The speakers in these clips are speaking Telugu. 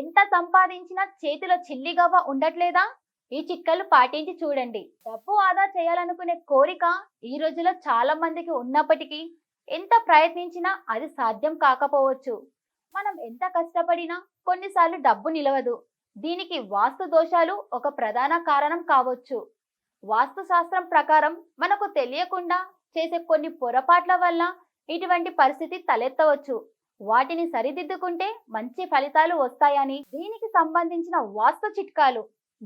ఎంత సంపాదించినా చేతిలో చిల్లిగవ్వ ఉండట్లేదా? ఈ చిక్కలు పాటించి చూడండి. డబ్బు ఆదా చేయాలనుకునే కోరిక ఈ రోజులో చాలా మందికి ఉన్నప్పటికీ ఎంత ప్రయత్నించినా అది సాధ్యం కాకపోవచ్చు. మనం ఎంత కష్టపడినా కొన్నిసార్లు డబ్బు నిలవదు. దీనికి వాస్తు దోషాలు ఒక ప్రధాన కారణం కావచ్చు. వాస్తు శాస్త్రం ప్రకారం మనకు తెలియకుండా చేసే కొన్ని పొరపాట్ల వల్ల ఇటువంటి పరిస్థితి తలెత్తవచ్చు. వాటిని సరిదిద్దుకుంటే మంచి ఫలితాలు వస్తాయని. దీనికి సంబంధించిన వాస్తు చిట్కాలు.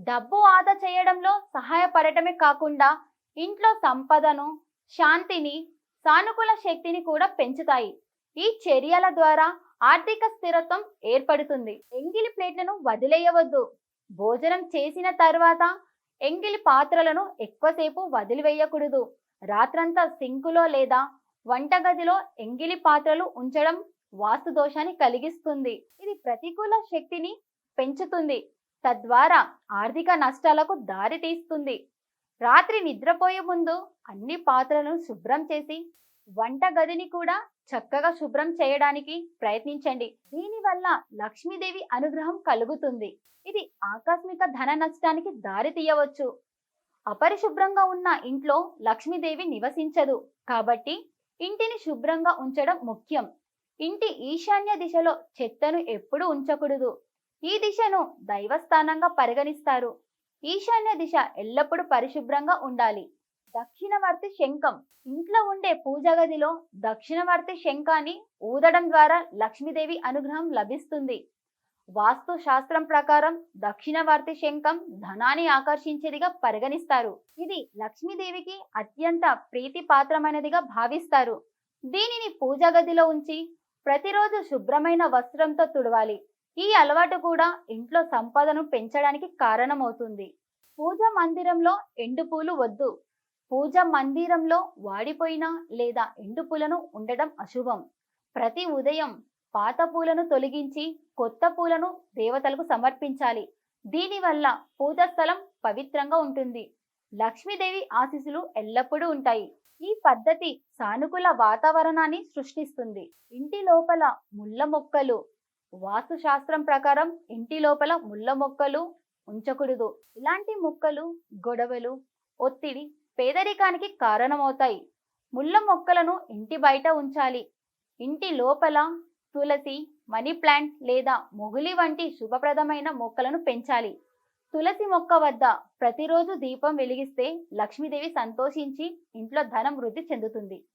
డబ్బు ఆదా చేయడంలో సహాయపడటమే కాకుండా ఇంట్లో సంపదను శాంతిని సానుకూల శక్తిని కూడా పెంచుతాయి. ఈ చర్యల ద్వారా ఆర్థిక స్థిరత్వం ఏర్పడుతుంది. ఎంగిలి ప్లేట్లను వదిలేయవద్దు. భోజనం చేసిన తర్వాత ఎంగిలి పాత్రలను ఎక్కువసేపు వదిలివేయకూడదు. రాత్రంతా సింకులో లేదా వంటగదిలో ఎంగిలి పాత్రలు ఉంచడం వాస్తు దోషాన్ని కలిగిస్తుంది. ఇది ప్రతికూల శక్తిని పెంచుతుంది. తద్వారా ఆర్థిక నష్టాలకు దారి తీస్తుంది. రాత్రి నిద్రపోయే ముందు అన్ని పాత్రలను శుభ్రం చేసి వంట గదిని కూడా చక్కగా శుభ్రం చేయడానికి ప్రయత్నించండి. దీనివల్ల లక్ష్మీదేవి అనుగ్రహం కలుగుతుంది. ఇది ఆకస్మిక ధన నష్టానికి దారి తీయవచ్చు. అపరిశుభ్రంగా ఉన్న ఇంట్లో లక్ష్మీదేవి నివసించదు. కాబట్టి ఇంటిని శుభ్రంగా ఉంచడం ముఖ్యం. ఇంటి ఈశాన్య దిశలో చెత్తను ఎప్పుడూ ఉంచకూడదు. ఈ దిశను దైవస్థానంగా పరిగణిస్తారు. ఈశాన్య దిశ ఎల్లప్పుడూ పరిశుభ్రంగా ఉండాలి. దక్షిణవర్తి శంఖం ఇంట్లో ఉండే పూజ గదిలో దక్షిణవర్తి శంఖాన్ని ఊదడం ద్వారా లక్ష్మీదేవి అనుగ్రహం లభిస్తుంది. వాస్తు శాస్త్రం ప్రకారం దక్షిణవర్తి శంఖం ధనాన్ని ఆకర్షించేదిగా పరిగణిస్తారు. ఇది లక్ష్మీదేవికి అత్యంత ప్రీతిపాత్రమైనదిగా భావిస్తారు. దీనిని పూజా గదిలో ఉంచి ప్రతిరోజు శుభ్రమైన వస్త్రంతో తుడవాలి. ఈ అలవాటు కూడా ఇంట్లో సంపదను పెంచడానికి కారణమవుతుంది. పూజ మందిరంలో ఎండు పూలు వద్దు. పూజ మందిరంలో వాడిపోయిన లేదా ఎండు పూలను ఉండడం అశుభం. ప్రతి ఉదయం పాత పూలను తొలగించి కొత్త పూలను దేవతలకు సమర్పించాలి. దీనివల్ల పూజ స్థలం పవిత్రంగా ఉంటుంది. లక్ష్మీదేవి ఆశీస్సులు ఎల్లప్పుడూ ఉంటాయి. ఈ పద్ధతి సానుకూల వాతావరణాన్ని సృష్టిస్తుంది. ఇంటి లోపల ముళ్ళ మొక్కలు. వాస్తు శాస్త్రం ప్రకారం ఇంటి లోపల ముళ్ళ మొక్కలు ఉంచకూడదు. ఇలాంటి మొక్కలు గొడవలు ఒత్తిడి పేదరికానికి కారణమవుతాయి. ముళ్ళ మొక్కలను ఇంటి బయట ఉంచాలి. ఇంటి లోపల తులసి మనీ ప్లాంట్ లేదా మొగులి వంటి శుభప్రదమైన మొక్కలను పెంచాలి. తులసి మొక్క వద్ద ప్రతిరోజు దీపం వెలిగిస్తే లక్ష్మీదేవి సంతోషించి ఇంట్లో ధనం వృద్ధి చెందుతుంది.